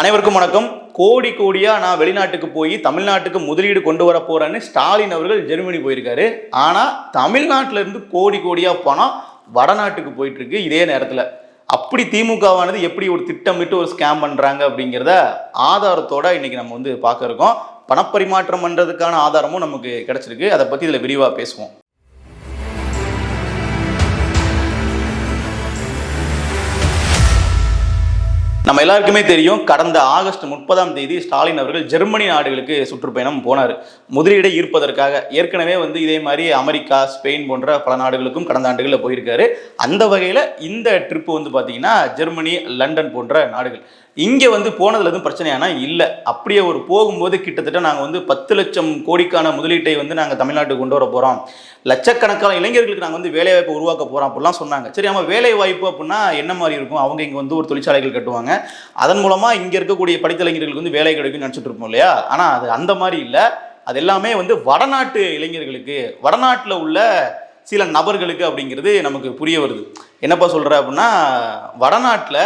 அனைவருக்கும் வணக்கம். கோடி கோடியா நான் வெளிநாட்டுக்கு போய் தமிழ்நாட்டுக்கு முதலீடு கொண்டு வர போறேன்னு ஸ்டாலின் அவர்கள் ஜெர்மனி போயிருக்காரு. ஆனா தமிழ்நாட்டுல இருந்து கோடி கோடியா பணம் வடநாட்டுக்கு போயிட்டு இருக்கு இதே நேரத்துல. அப்படி திமுகவானது எப்படி ஒரு திட்டமிட்டு ஒரு ஸ்கேம் பண்றாங்க அப்படிங்கிறத ஆதாரத்தோட இன்னைக்கு நம்ம வந்து பார்க்க இருக்கோம். பணப்பரிமாற்றம் பண்றதுக்கான ஆதாரமும் நமக்கு கிடைச்சிருக்கு. அதை பத்தி இதுல விரிவா பேசுவோம். நம்ம எல்லாருக்குமே தெரியும் கடந்த ஆகஸ்ட் முப்பதாம் தேதி ஸ்டாலின் அவர்கள் ஜெர்மனி நாடுகளுக்கு சுற்றுப்பயணம் போனார். முதலீடை ஈர்ப்பதற்காக ஏற்கனவே வந்து இதே மாதிரி அமெரிக்கா ஸ்பெயின் போன்ற பல நாடுகளுக்கும் கடந்த ஆண்டுகளில் போயிருக்காரு. அந்த வகையில் இந்த ட்ரிப்பு வந்து பார்த்தீங்கன்னா ஜெர்மனி லண்டன் போன்ற நாடுகள். இங்கே வந்து போனதுல எதுவும் பிரச்சனையானா? இல்லை. அப்படியே ஒரு போகும்போது கிட்டத்தட்ட நாங்கள் வந்து பத்து லட்சம் கோடிக்கான முதலீட்டை வந்து நாங்கள் தமிழ்நாட்டுக்கு கொண்டு வர போகிறோம் லட்சக்கணக்கான இளைஞர்களுக்கு நாங்கள் வந்து வேலைவாய்ப்பு உருவாக்க போகிறோம் அப்படிலாம் சொன்னாங்க. சரி நம்ம வேலை வாய்ப்பு அப்படின்னா என்ன மாதிரி இருக்கும்? அவங்க இங்கே வந்து ஒரு தொழிற்சாலைகள் கட்டுவாங்க. அதன் மூலமாக இங்கே இருக்கக்கூடிய படித்த இளைஞர்களுக்கு வந்து வேலை கிடைக்கும்னு நினச்சிட்டு இருப்போம் இல்லையா? ஆனால் அது அந்த மாதிரி இல்லை. அது எல்லாமே வந்து வடநாட்டு இளைஞர்களுக்கு வடநாட்டில் உள்ள சில நபர்களுக்கு அப்படிங்கிறது நமக்கு புரிய வருது. என்னப்பா சொல்கிற அப்படின்னா வடநாட்டில்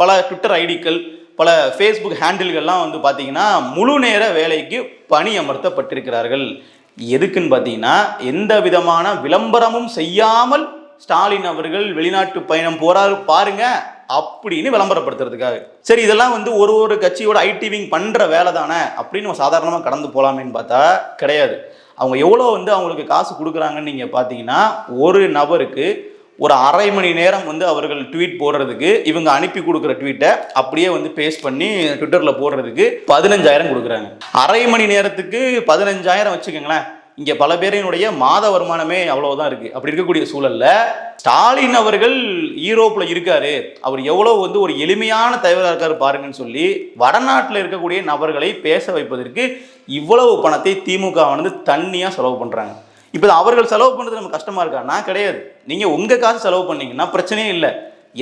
பல ட்விட்டர் ஐடிக்கள் பல ஃபேஸ்புக் ஹேண்டில்கள்லாம் வந்து பார்த்தீங்கன்னா முழு நேர வேலைக்கு பணி அமர்த்தப்பட்டிருக்கிறார்கள். எதுக்குன்னு பார்த்தீங்கன்னா எந்த விதமான விளம்பரமும் செய்யாமல் ஸ்டாலின் அவர்கள் வெளிநாட்டு பயணம் போறாரு பாருங்க அப்படின்னு விளம்பரப்படுத்துறதுக்காக. சரி இதெல்லாம் வந்து ஒரு ஒரு கட்சியோட ஐடிவிங் பண்ற வேலை தானே அப்படின்னு நம்ம சாதாரணமாக கடந்து போகலாமேன்னு பார்த்தா கிடையாது. அவங்க எவ்வளோ வந்து அவங்களுக்கு காசு கொடுக்குறாங்கன்னு நீங்கள் பார்த்தீங்கன்னா ஒரு நபருக்கு ஒரு அரை மணி நேரம் வந்து அவர்கள் ட்வீட் போடுறதுக்கு இவங்க அனுப்பி கொடுக்குற ட்வீட்டை அப்படியே வந்து பேஸ்ட் பண்ணி ட்விட்டரில் போடுறதுக்கு பதினஞ்சாயிரம் கொடுக்குறாங்க. அரை மணி நேரத்துக்கு பதினஞ்சாயிரம் வச்சுக்கோங்களேன். இங்கே பல பேரினுடைய மாத வருமானமே அவ்வளோதான் இருக்குது அப்படி இருக்கக்கூடிய சூழல்ல ஸ்டாலின் அவர்கள் ஈரோப்பில் இருக்காரு. அவர் எவ்வளோ வந்து ஒரு எளிமையான தலைவராக இருக்காரு பாருங்கன்னு சொல்லி வடநாட்டில் இருக்கக்கூடிய நபர்களை பேச வைப்பதற்கு இவ்வளவு பணத்தை திமுக வந்து தண்ணியாக செலவு பண்ணுறாங்க இப்போ அவர்கள் செலவு பண்ணுறது நமக்கு கஷ்டமா இருக்கான்னா கிடையாது. நீங்கள் உங்கள் காசு செலவு பண்ணீங்கன்னா பிரச்சனையே இல்லை.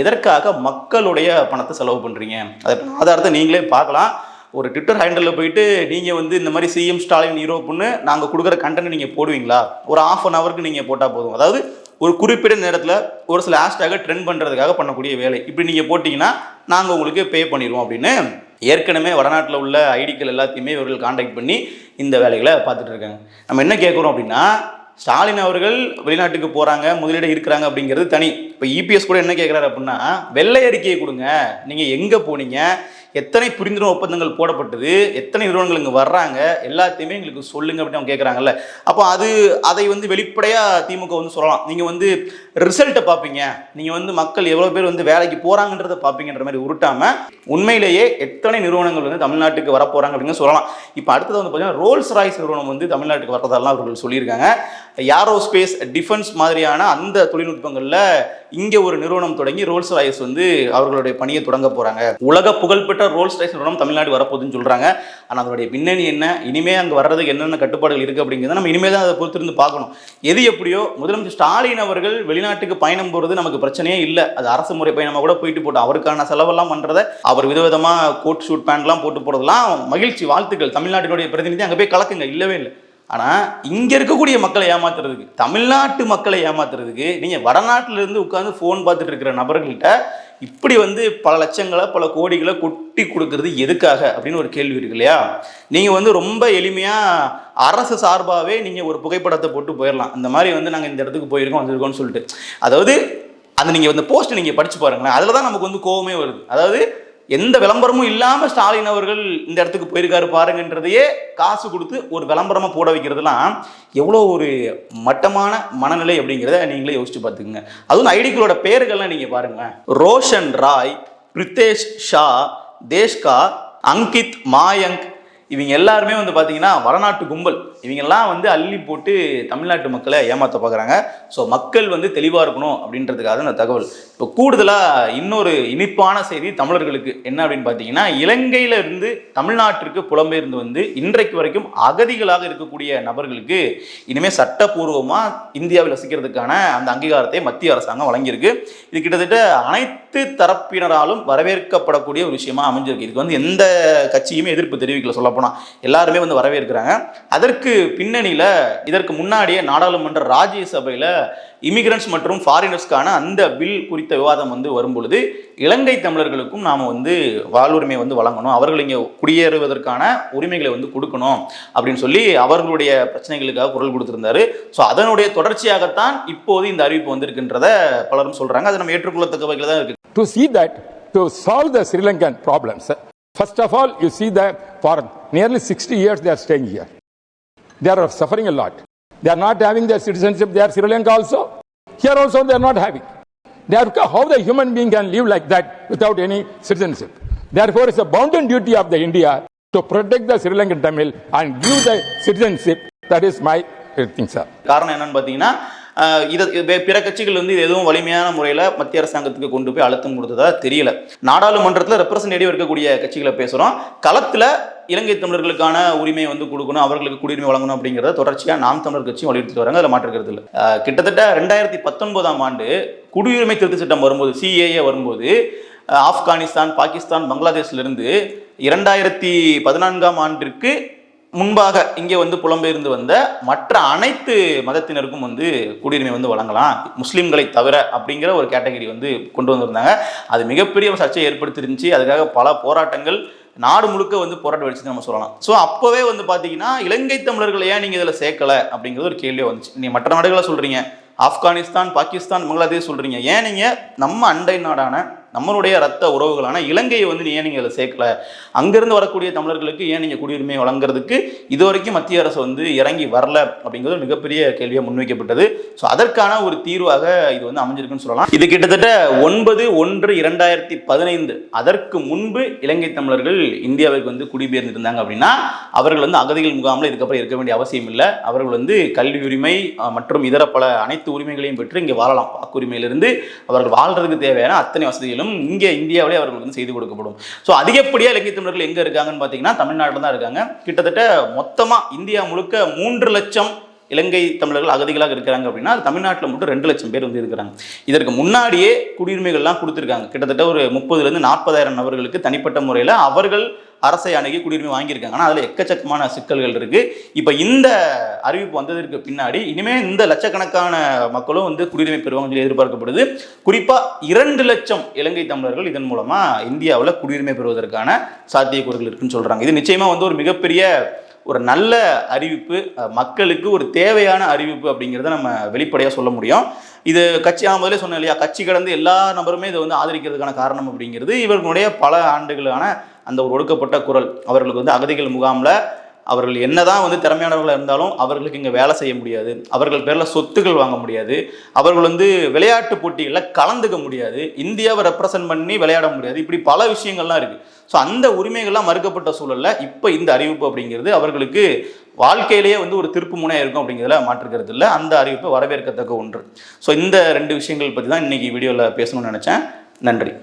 எதற்காக மக்களுடைய பணத்தை செலவு பண்ணுறீங்க அதற்கு ஆதாரத்தை நீங்களே பார்க்கலாம். ஒரு ட்விட்டர் ஹேண்டலில் போயிட்டு நீங்கள் வந்து இந்த மாதிரி சிஎம் ஸ்டாலின் யூரோப்புன்னு நாங்கள் கொடுக்குற கண்டென்ட் நீங்கள் போடுவீங்களா? ஒரு ஆஃப் அன் ஹவருக்கு நீங்கள் போட்டால் போதும். அதாவது ஒரு குறிப்பிட்ட நேரத்தில் ஒரு சில ஹேஷ்டேகை ட்ரெண்ட் பண்ணுறதுக்காக பண்ணக்கூடிய வேலை. இப்படி நீங்கள் போட்டிங்கன்னா நாங்கள் உங்களுக்கு பே பண்ணிடுவோம் அப்படின்னு ஏற்கனவே வடநாட்டில் உள்ள ஐடிக்கள் எல்லாத்தையுமே இவர்கள் காண்டாக்ட் பண்ணி இந்த வேலைகளை பார்த்துட்டு இருக்காங்க. நம்ம என்ன கேட்குறோம் அப்படின்னா ஸ்டாலின் அவர்கள் வெளிநாட்டுக்கு போகிறாங்க முதலீடு இருக்கிறாங்க அப்படிங்கிறது தனி. இப்போ இபிஎஸ் கூட என்ன கேட்குறாரு அப்படின்னா வெள்ளை அறிக்கையை கொடுங்க. நீங்கள் எங்கே போனீங்க? எத்தனை புரிந்துணர்வு ஒப்பந்தங்கள் போடப்பட்டது எத்தனை நிறுவனங்கள் இங்கே வர்றாங்க எல்லாத்தையுமே எங்களுக்கு சொல்லுங்க அப்படின்னு அவங்க கேட்குறாங்கல்ல அப்போ அது அதை வந்து வெளிப்படையாக திமுக வந்து சொல்லலாம். நீங்கள் வந்து ரிசல்ட்டை பார்ப்பீங்க. நீங்கள் வந்து மக்கள் எவ்வளோ பேர் வந்து வேலைக்கு போகிறாங்கன்றதை பார்ப்பீங்கன்ற மாதிரி உருட்டாமல் உண்மையிலேயே எத்தனை நிறுவனங்கள் வந்து தமிழ்நாட்டுக்கு வரப்போகிறாங்க அப்படின்னு சொல்லலாம். இப்போ அடுத்தது வந்து பார்த்தீங்கன்னா ரோல்ஸ் ராய்ஸ் நிறுவனம் வந்து தமிழ்நாட்டுக்கு வர்றதெல்லாம் அவர்கள் சொல்லியிருக்காங்க. யாரோ ஸ்பேஸ் டிஃபென்ஸ் மாதிரியான அந்த தொழில்நுட்பங்களில் இங்கே ஒரு நிறுவனம் தொடங்கி ரோல்ஸ் ராய்ஸ் வந்து அவர்களுடைய பணியை தொடங்க போகிறாங்க உலக புகழ்பெற்ற ரோல்ஸ் ரைஸ் நிறுவனம் தமிழ்நாடு வரப்போகுதுன்னு சொல்கிறாங்க ஆனால் அதனுடைய பின்னணி என்ன? இனிமே அங்கே வர்றதுக்கு என்னென்ன கட்டுப்பாடுகள் இருக்குது அப்படிங்கிறத நம்ம இனிமேல் தான் அதை பொறுத்திருந்து பார்க்கணும். எது எப்படியோ முதலமைச்சர் ஸ்டாலின் அவர்கள் வெளிநாட்டுக்கு பயணம் போகிறது நமக்கு பிரச்சனையே இல்லை. அது அரசு முறை பயணமாக கூட போயிட்டு போட்டு அவருக்கான செலவெல்லாம் பண்ணுறதை அவர் விதவிதமாக கோட் ஷூட் பேண்ட்லாம் போட்டு போகிறதெல்லாம் மகிழ்ச்சி வாழ்த்துக்கள். தமிழ்நாட்டினுடைய பிரதிநிதி அங்கே போய் கலக்குங்க. இல்லவே இல்லை. ஆனால் இங்கே இருக்கக்கூடிய மக்களை ஏமாத்துறதுக்கு தமிழ்நாட்டு மக்களை ஏமாத்துறதுக்கு நீங்கள் வடநாட்டிலிருந்து உட்காந்து ஃபோன் பார்த்துட்டு இருக்கிற நபர்கள்கிட்ட இப்படி வந்து பல லட்சங்களை பல கோடிகளை கொட்டி கொடுக்கறது எதுக்காக அப்படின்னு ஒரு கேள்வி இருக்கு இல்லையா? நீங்கள் வந்து ரொம்ப எளிமையாக அரசு சார்பாகவே நீங்கள் ஒரு புகைப்படத்தை போட்டு போயிடலாம் இந்த மாதிரி வந்து நாங்கள் இந்த இடத்துக்கு போயிருக்கோம் வந்திருக்கோம்னு சொல்லிட்டு. அதாவது அந்த நீங்கள் அந்த போஸ்ட் நீங்கள் படித்து பாருங்களேன். அதில் தான் நமக்கு வந்து கோவமே வருது. அதாவது எந்த விளம்பரமும் இல்லாமல் ஸ்டாலின் அவர்கள் இந்த இடத்துக்கு போயிருக்காரு பாருங்கன்றதையே காசு கொடுத்து ஒரு விளம்பரமாக போட வைக்கிறதுலாம் எவ்வளோ ஒரு மட்டமான மனநிலை அப்படிங்கிறத நீங்களே யோசிச்சு பார்த்துக்குங்க. அதுவும் ஐடிக்களோட பேர்கள்லாம் நீங்கள் பாருங்களேன். ரோஷன் ராய் பிரித்தேஷ் ஷா தேஷ்கா அங்கித் மாயங்க் இவங்க எல்லாருமே வந்து பார்த்தீங்கன்னா வடநாட்டு கும்பல். இவங்கெல்லாம் வந்து அள்ளி போட்டு தமிழ்நாட்டு மக்களை ஏமாற்ற பார்க்குறாங்க ஸோ மக்கள் வந்து தெளிவாக இருக்கணும் அப்படின்றதுக்காக இந்த தகவல். இப்போ கூடுதலாக இன்னொரு இனிப்பான செய்தி தமிழர்களுக்கு. என்ன அப்படின்னு பார்த்தீங்கன்னா இலங்கையில இருந்து தமிழ்நாட்டிற்கு புலம்பெயர்ந்து வந்து இன்றைக்கு வரைக்கும் அகதிகளாக இருக்கக்கூடிய நபர்களுக்கு இனிமேல் சட்டப்பூர்வமாக இந்தியாவில் வசிக்கிறதுக்கான அந்த அங்கீகாரத்தை மத்திய அரசாங்கம் வழங்கியிருக்கு. இது கிட்டத்தட்ட அனைத்து தரப்பினராலும் வரவேற்கப்படக்கூடிய ஒரு விஷயமா அமைஞ்சிருக்கு. இதுக்கு வந்து எந்த கட்சியுமே எதிர்ப்பு தெரிவிக்கல சொல்லப்போனால் எல்லாருமே வந்து வரவேற்கிறாங்க. அதற்கு இதற்கு பின்னணியில இதற்கு முன்னாடியே நாடாளுமன்ற ராஜ்யசபையில இமிகிரன்ஸ் மற்றும் ஃபாரினர்ஸ்க்கான அந்த பில் குறித்த விவாதம் வந்து வரும்பொழுது இலங்கை தமிழர்களுக்கும் நாம வந்து வாழ்வுரிமை வந்து வழங்கணும். அவர்கள் இங்கே குடியேறுவதற்கான உரிமைகளை வந்து கொடுக்கணும் அப்படின்னு சொல்லி அவர்களுடைய பிரச்சனைகளுக்காக குரல் கொடுத்திருந்தாரு. ஸோ அதனுடைய தொடர்ச்சியாகத்தான் இப்போது இந்த அறிவிப்பு வந்திருக்குன்றத பலரும் சொல்றாங்க. அதை நம்ம ஏற்றுக்கொள்ளத்தக்க வகையில் தான் இருக்கு. To see that to solve the Sri Lankan problems problems, first of all, you see that for nearly 60 years they are staying here. They are suffering a lot. They are not having their citizenship. They are Sri Lanka also. Here also they are not having. Therefore, how the human being can live like that without any citizenship? Therefore, it's a bounden duty of the India to protect the Sri Lankan Tamil and give the citizenship. That is my uh, thing, sir. காரணம் என்னன்னு பார்த்தீங்கன்னா ஆஹ் இதை இது பிற கட்சிகள் வந்து இது எதுவும் வலிமையான முறையில் மத்திய அரசாங்கத்துக்கு கொண்டு போய் அழுத்தம் கொடுத்ததா தெரியல நாடாளுமன்றத்தில் ரெப்ரசன்டேட்டிவ் இருக்கக்கூடிய கட்சிகளை பேசுகிறோம் களத்தில் இலங்கை தமிழர்களுக்கான உரிமையை வந்து கொடுக்கணும் அவர்களுக்கு குடியுரிமை வழங்கணும் அப்படிங்கிறத தொடர்ச்சியாக நாம் தமிழர் கட்சியும் வலியுறுத்தி வராங்க. அதில் மாற்றுக்கிறது இல்லை. கிட்டத்தட்ட ரெண்டாயிரத்தி பத்தொன்பதாம் ஆண்டு குடியுரிமை திருத்த சட்டம் வரும்போது சிஏஏ வரும்போது ஆப்கானிஸ்தான் பாகிஸ்தான் பங்களாதேஷ்லேருந்து இரண்டாயிரத்தி பதினான்காம் ஆண்டிற்கு முன்பாக இங்கே வந்து புலம்பெயர்ந்து வந்த மற்ற அனைத்து மதத்தினருக்கும் வந்து குடியுரிமை வந்து வழங்கலாம். முஸ்லீம்களை தவிர அப்படிங்கிற ஒரு கேட்டகரி வந்து கொண்டு வந்திருந்தாங்க. அது மிகப்பெரிய சர்ச்சையை ஏற்படுத்திருந்துச்சு. அதுக்காக பல போராட்டங்கள் நாடு முழுக்க வந்து போராட்டம் வச்சுன்னு நம்ம சொல்லலாம். ஸோ அப்போவே வந்து பார்த்தீங்கன்னா இலங்கை தமிழர்களை ஏன் நீங்கள் இதில் சேர்க்கலை? அப்படிங்கிறது ஒரு கேள்வியே வந்துச்சு. நீங்கள் மற்ற நாடுகளை சொல்கிறீங்க ஆப்கானிஸ்தான் பாகிஸ்தான் பங்களாதேஷ் சொல்கிறீங்க ஏன் நீங்கள் நம்ம அண்டை நாடான நம்மளுடைய ரத்த உறவுகளான இலங்கையை வந்து ஏன் நீங்கள் அதில் சேர்க்கல? அங்கேருந்து வரக்கூடிய தமிழர்களுக்கு ஏன் நீங்கள் குடியுரிமை வழங்குறதுக்கு இது வரைக்கும் மத்திய அரசு வந்து இறங்கி வரல அப்படிங்கிறது மிகப்பெரிய கேள்வியாக முன்வைக்கப்பட்டது. ஸோ அதற்கான ஒரு தீர்வாக இது வந்து அமைஞ்சிருக்குன்னு சொல்லலாம். இது கிட்டத்தட்ட ஒன்பது ஒன்று இரண்டாயிரத்தி பதினைந்து. அதற்கு முன்பு இலங்கை தமிழர்கள் இந்தியாவிற்கு வந்து குடிபெயர்ந்திருந்தாங்க அப்படின்னா அவர்கள் வந்து அகதிகள் முகாமில் இதுக்கப்புறம் இருக்க வேண்டிய அவசியம் இல்லை. அவர்கள் வந்து கல்வி உரிமை மற்றும் இதர பல அனைத்து உரிமைகளையும் பெற்று இங்கே வாழலாம். வாக்குரிமையிலிருந்து அவர்கள் வாழ்றதுக்கு தேவையான அத்தனை வசதிகளும் இங்கே இந்தியாவிலே அவர்களுக்கு வந்து செய்து கொடுக்கப்படும். ஸோ அதிகப்படியாக இலங்கை தமிழர்கள் எங்கே இருக்காங்கன்னு பார்த்தீங்கன்னா தமிழ்நாட்டில் தான் இருக்காங்க. கிட்டத்தட்ட மொத்தமாக இந்தியா முழுக்க மூன்று லட்சம் இலங்கை தமிழர்கள் அகதிகளாக இருக்கிறாங்க அப்படின்னா அது தமிழ்நாட்டில் மட்டும் ரெண்டு லட்சம் பேர் வந்து இருக்கிறாங்க. இதற்கு முன்னாடியே குடியுரிமைகள்லாம் கொடுத்துருக்காங்க. கிட்டத்தட்ட ஒரு முப்பதுலேருந்து நாற்பதாயிரம் நபர்களுக்கு தனிப்பட்ட முறையில் அவர்கள் அரசை அணுகி குடியுரிமை வாங்கியிருக்காங்க. ஆனால் அதில் எக்கச்சக்கமான சிக்கல்கள் இருக்குது இப்போ இந்த அறிவிப்பு வந்ததற்கு பின்னாடி இனிமேல் இந்த லட்சக்கணக்கான மக்களும் வந்து குடியுரிமை பெறுவாங்கன்னு சொல்லி எதிர்பார்க்கப்படுது. குறிப்பாக இரண்டு லட்சம் இலங்கை தமிழர்கள் இதன் மூலமாக இந்தியாவில் குடியுரிமை பெறுவதற்கான சாத்தியக்கூறுகள் இருக்குன்னு சொல்கிறாங்க இது நிச்சயமாக வந்து ஒரு மிகப்பெரிய ஒரு நல்ல அறிவிப்பு மக்களுக்கு ஒரு தேவையான அறிவிப்பு அப்படிங்கிறத நம்ம வெளிப்படையாக சொல்ல முடியும். இது கட்சி நான் முதலே சொன்னேன் இல்லையா? கட்சி கடந்து எல்லா நபருமே இதை வந்து ஆதரிக்கிறதுக்கான காரணம் அப்படிங்கிறது இவர்களுடைய பல ஆண்டுகளான அந்த ஒரு ஒடுக்கப்பட்ட குரல். அவர்களுக்கு வந்து அகதிகள் முகாமில் அவர்கள் என்னதான் வந்து திறமையானவர்களாக இருந்தாலும் அவர்களுக்கு இங்கே வேலை செய்ய முடியாது. அவர்கள் பேரில் சொத்துக்கள் வாங்க முடியாது. அவர்கள் வந்து விளையாட்டு போட்டிகளில் கலந்துக்க முடியாது. இந்தியாவை ரெப்ரசன்ட் பண்ணி விளையாட முடியாது. இப்படி பல விஷயங்கள்லாம் இருக்குது ஸோ அந்த உரிமைகள்லாம் மறுக்கப்பட்ட சூழலில் இப்போ இந்த அறிவிப்பு அப்படிங்கிறது அவர்களுக்கு வாழ்க்கையிலேயே வந்து ஒரு திருப்பு முனையாக இருக்கும் அப்படிங்கிறதுல மாற்றுக்கிறது இல்லை. அந்த அறிவிப்பு வரவேற்கத்தக்க ஒன்று. ஸோ இந்த ரெண்டு விஷயங்கள் பற்றி தான் இன்னைக்கு வீடியோவில் பேசணும்னு நினச்சேன். நன்றி.